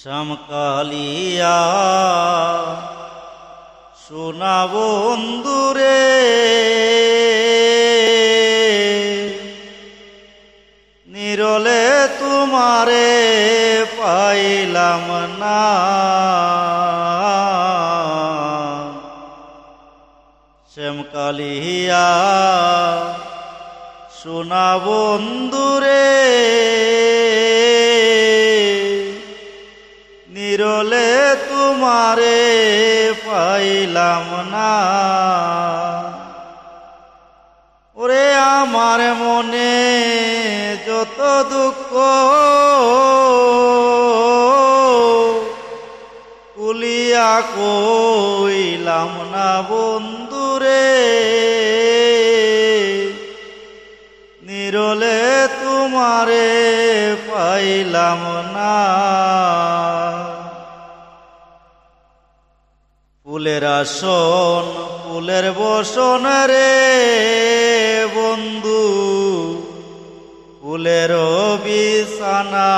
শ্যামকালিয়া। সোনা বন্ধুরে নিরলে তোমারে পাইলাম না। শ্যামকালিয়া সোনা বন্ধুরে নিরলে তোমারে পাইলাম না। ওরে আমার মনে যত দুঃখ ফুলের আসন, ফুলের বসন রে বন্ধু। ফুলের বিছানা,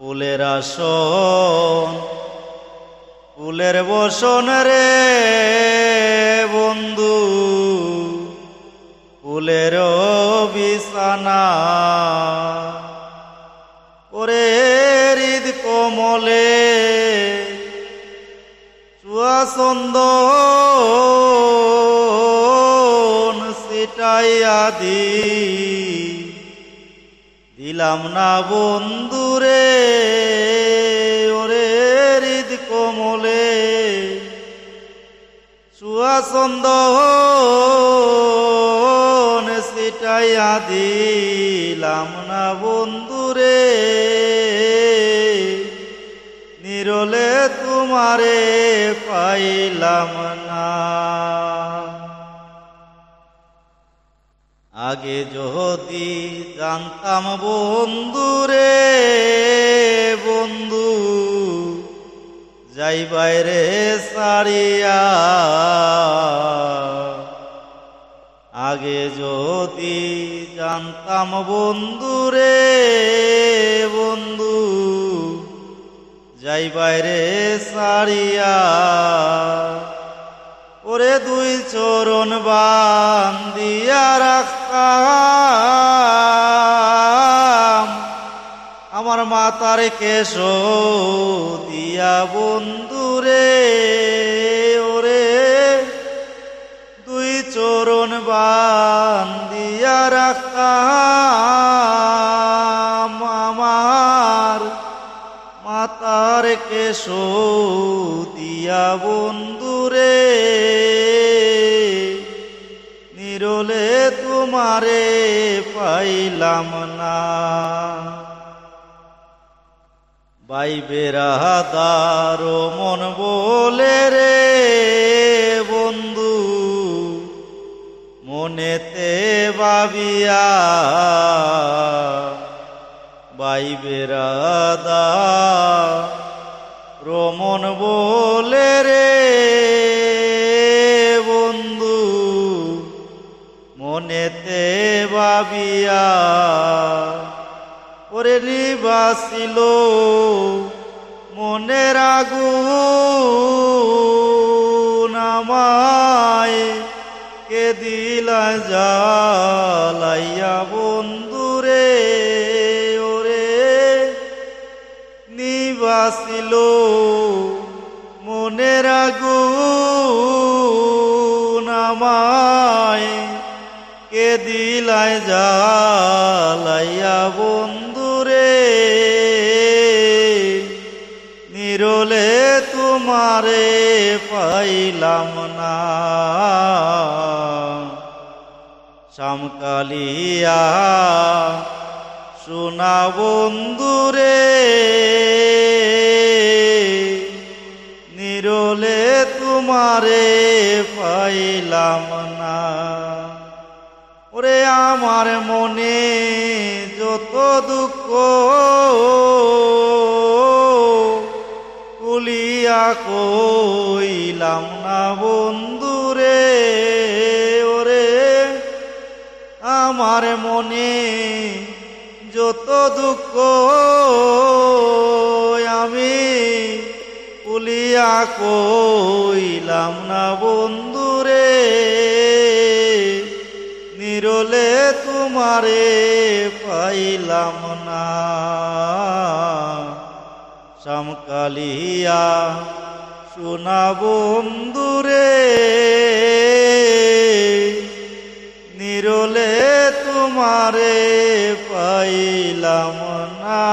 ফুলের আসন, ফুলের বসন রে বন্ধু। ফুলের বিছানা সুয়াসন্দ সিটাইয়া দি। দিলাম না বন্ধুরে ওরে হৃদ কমলে। সুয়াসন্দ সিটাইয়া দিলাম না বন্ধুরে নিরলে তোমারে পাইলাম না। আগে যদি জানতাম বন্ধুরে বন্ধু, যাই বাইরে সারিয়া। আগে যদি জানতাম বন্ধুরে বন্ধু যাই বাইরে সারিয়া, ওরে দুই চরণ বান দিয়া রাখতাম। আমার মাতার কেশ দিয়া বন্ধুরে ওরে দুই চরণ বান দিয়া রাখতাম। দিয়া বন্ধুরে, নিরলে তোমারে পাইলাম না। বাইবেরা দারো মন বলে রে বন্ধু, মনেতে ভাবিয়া বাইবেরা ভাবিয়া ওরে নিবাসিল মনের আগুন আমায় কে দিলা জালাইয়া বন্ধুরে ওরে নিবাসিল কে দিলাই জালাইয়া বন্ধুরে, নিরলে তোমারে পাইলাম না। শামকালিয়া সোনা বন্ধুরে, নিরলে তোমারে পাইলাম না। ওরে আমার মনে যত দুঃখ কুলিয়া কইলাম না বন্ধুরে ওরে। আমার মনে যত দুঃখ আমি পুলিয়া কইলাম না বন্ধুরে নিরলে তোমারে পাইলাম না। শ্যামকালিয়া সোনা বন্ধুরে নিরলে তোমারে পাইলাম না।